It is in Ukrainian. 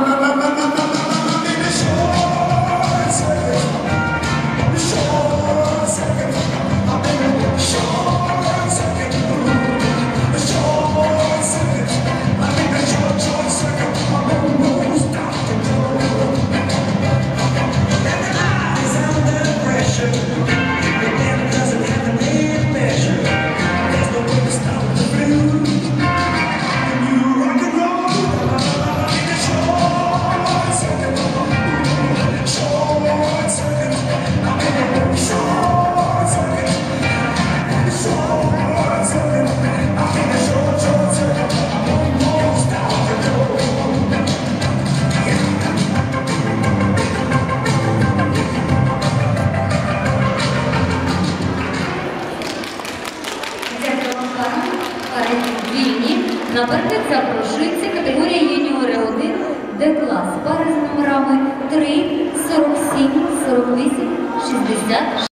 no, no. вільні на партиця запрошується категорія юніори 1 де клас Пари з номерами 3, 47, 48, 66.